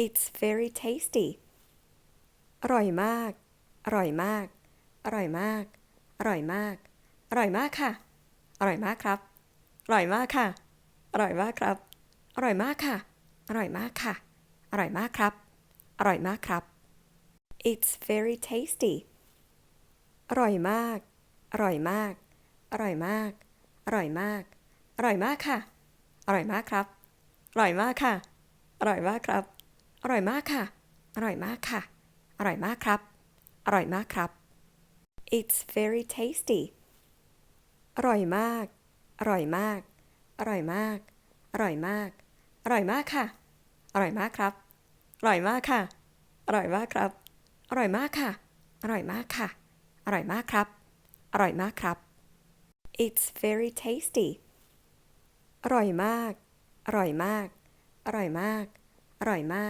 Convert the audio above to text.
It's very tasty อร่อยมาก อร่อยมาก อร่อยมาก อร่อยมาก อร่อยมากค่ะ อร่อยมากครับ อร่อยมากค่ะ อร่อยมากครับ อร่อยมากค่ะ อร่อยมากค่ะ อร่อยมากครับ อร่อยมากครับ It's very tasty อร่อยมาก อร่อยมาก อร่อยมาก อร่อยมาก อร่อยมากค่ะ อร่อยมากครับ อร่อยมากค่ะ อร่อยมากครับ อร่อยมากค่ะ อร่อยมากค่ะ อร่อยมากครับ อร่อยมากครับ It's very tasty อร่อยมาก อร่อยมาก อร่อยมาก อร่อยมาก อร่อยมากค่ะ อร่อยมากครับ อร่อยมากค่ะ อร่อยมากครับ อร่อยมากค่ะ อร่อยมากค่ะ อร่อยมากครับ อร่อยมากครับ It's very tasty อร่อยมาก อร่อยมาก อร่อยมาก อร่อยมาก